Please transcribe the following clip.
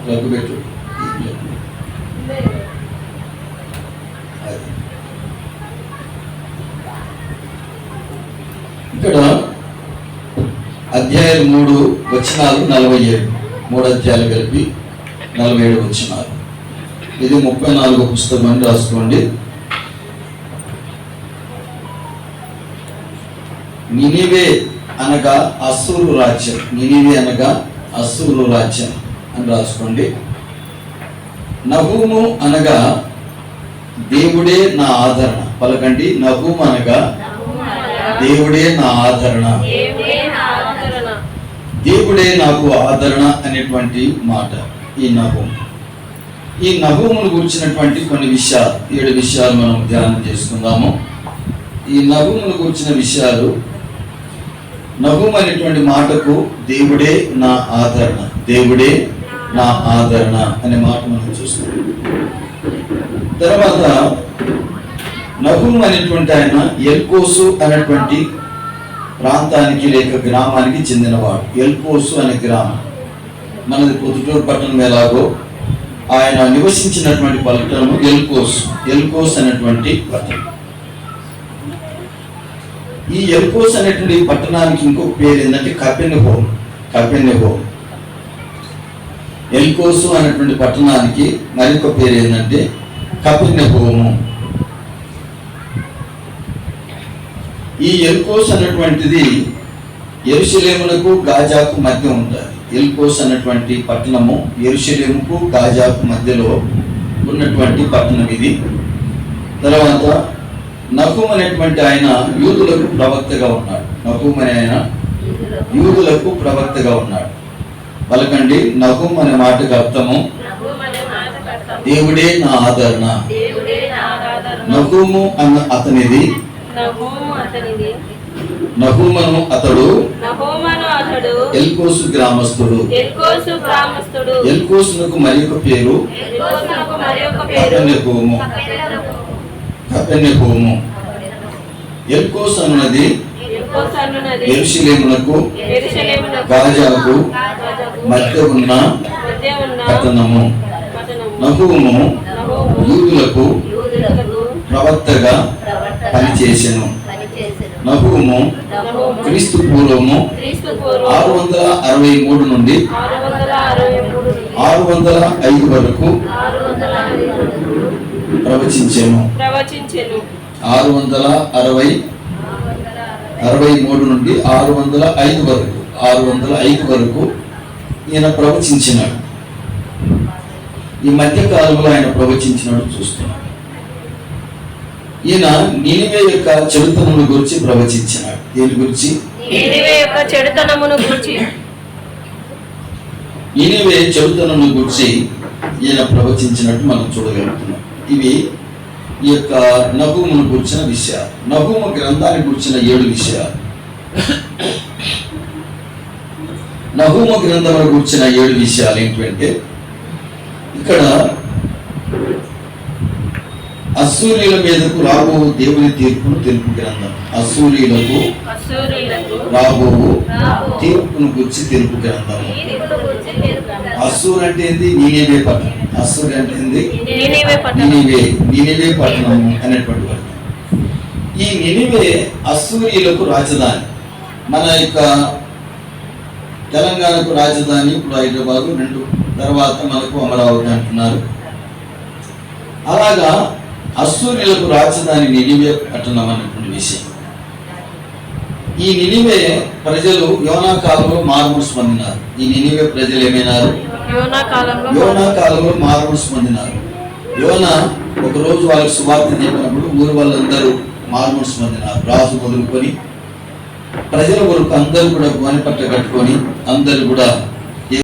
Plug పెట్టు ఈ plug. అది. ఇక్కడ అధ్యాయం మూడు వచనాలు నలభై ఏడు మూడు అధ్యాయాలు కలిపి నలభై ఏడు వచనాలు ఇది ముప్పై నాలుగో పుస్తకం అని రాసుకోండి నినివే అనగా అసూరు రాజ్యం నినివే అనగా అసూరు రాజ్యం అని రాసుకోండి. నహూము అనగా దేవుడే నా ఆదరణ. పలకండి నహూము అనగా దేవుడే నా ఆదరణ. దేవుడే నాకు ఆదరణ అనేటువంటి మాట ఈ నహూము. ఈ నహూమును గురించినటువంటి కొన్ని విషయాలు ఏడు విషయాలు మనం ధ్యానం చేసుకుందాము. ఈ నహూమును గురించిన విషయాలు నహూం అనేటువంటి మాటకు దేవుడే నా ఆదరణ. దేవుడే నా ఆదరణ అనే మాట మనం చూస్తున్నాం. తర్వాత నహుం అనేటువంటి ఆయన ఎల్కోసు అనేటువంటి ప్రాంతానికి లేక గ్రామానికి చెందినవాడు. ఎల్కోసు అనే గ్రామం. మనది పొద్దుటూరు పట్టణం ఎలాగో ఆయన నివసించినటువంటి పట్టణము ఎల్కోస్. ఎల్కోస్ అనేటువంటి పట్టణం. ఈ ఎల్కోస్ అనేటువంటి పట్టణానికి ఇంకొక పేరు ఏంటంటే కపెన్హోమ్ కపెన్హోమ్ ఎల్కోసు అనేటువంటి పట్టణానికి మరొక పేరు ఏంటంటే కపెన్హోము ఈ ఎల్కోస్ అనేటువంటిది ఎరుశలేములకు గాజాకు మధ్య ఉంటుంది ఎల్కోస్ అనేటువంటి పట్టణము ఎరుషలేముకు గాజాకు మధ్యలో ఉన్నటువంటి పట్టణం ఇది. తర్వాత నహూం అనేటువంటి ఆయన యూదులకు ప్రవక్తగా ఉన్నాడు. నహూం అనే ఆయన యూదులకు ప్రవక్తగా ఉన్నాడు. పలకండి. నహూం అనే మాటకు అర్థము. దేవుడే నా ఆదరణ. దేవుడే నా ఆదరణ. నహూము అన్న అతనిది. నహూము అతనిది. నహూమను అతడు. ఎల్కోసు గ్రామస్తుడు ఎల్కోసు గ్రామస్తుడు ఎల్కోసునకు మరి ఒక పేరు. కపెన్హోము ఎల్కోస్ అన్నది. ఎరుషలేమునకు. గాజాకు. మధ్య ఉన్న పట్టణము. నహూము యూదులకు ప్రవక్తగా పనిచేసెను. నహూము క్రీస్తు పూర్వము ఆరు వందల అరవై మూడు నుండి ఆరు వందల ఐదు వరకు ప్రవచించెను ఆరు వందల అరవై అరవై మూడు నుండి ఆరు వందల ఐదు వరకు ఆరు వందల ఐదు వరకు ఈయన ప్రవచించినాడు. ఈ మధ్య కాలంలో ఆయన ప్రవచించినాడు చూస్తున్నాడు ఈయన నీలివే యొక్క చరిత్రను గురించి ప్రవచించినాడు. దేని గురించి? చెడుతనమును గురించి. చరిత్రను గురించి ఈయన ప్రవచించినట్టు మనం చూడగలుగుతున్నాం. ఇవి ఈ యొక్క నహూమును గురించిన విషయాలు. నహూము గ్రంథాన్ని గురించిన ఏడు విషయాలు. నహూము గ్రంథమును గురించిన ఏడు విషయాలు ఏంటంటే ఇక్కడ అసూర్యుల మీదకు రాబో దేవుని తీర్పును తెలుపు గ్రంథం. అసూర్యులకు రాబో తీర్పును గురించి తెలుపు తెలుపుతాను. అసూర్ అంటే ఏంది? నీనేవే పట్టణం. అసూర్ అంటే ఏంది? నీనివే పట్టణం. నినివే పట్టణము అనేటువంటి వర్గం. ఈ నినివే అసూరియులకు రాజధాని. మన యొక్క తెలంగాణకు రాజధాని ఇప్పుడు హైదరాబాద్ రెండు తర్వాత మనకు అమరావతి అంటున్నారు. అలాగా అసూర్యులకు రాజధాని నినివే పట్టణం అనేటువంటి విషయం. ఈ నినివే ప్రజలు యోనా కాలంలో మార్మూర్స్ పొందినారు. ఈ నినివే ప్రజలు ఏమైనారు? యోనా కాలంలో యోనా కాలంలో మార్మూర్స్ పొందినారు. యోనా ఒక రోజు వాళ్ళకి సువార్త చెప్పినప్పుడు ఊరు వాళ్ళందరూ మార్మూర్స్ పొందినారు. రాజు మొదలుకొని ప్రజల వరకు అందరూ కూడా గోనె పట్ట కట్టుకొని అందరూ కూడా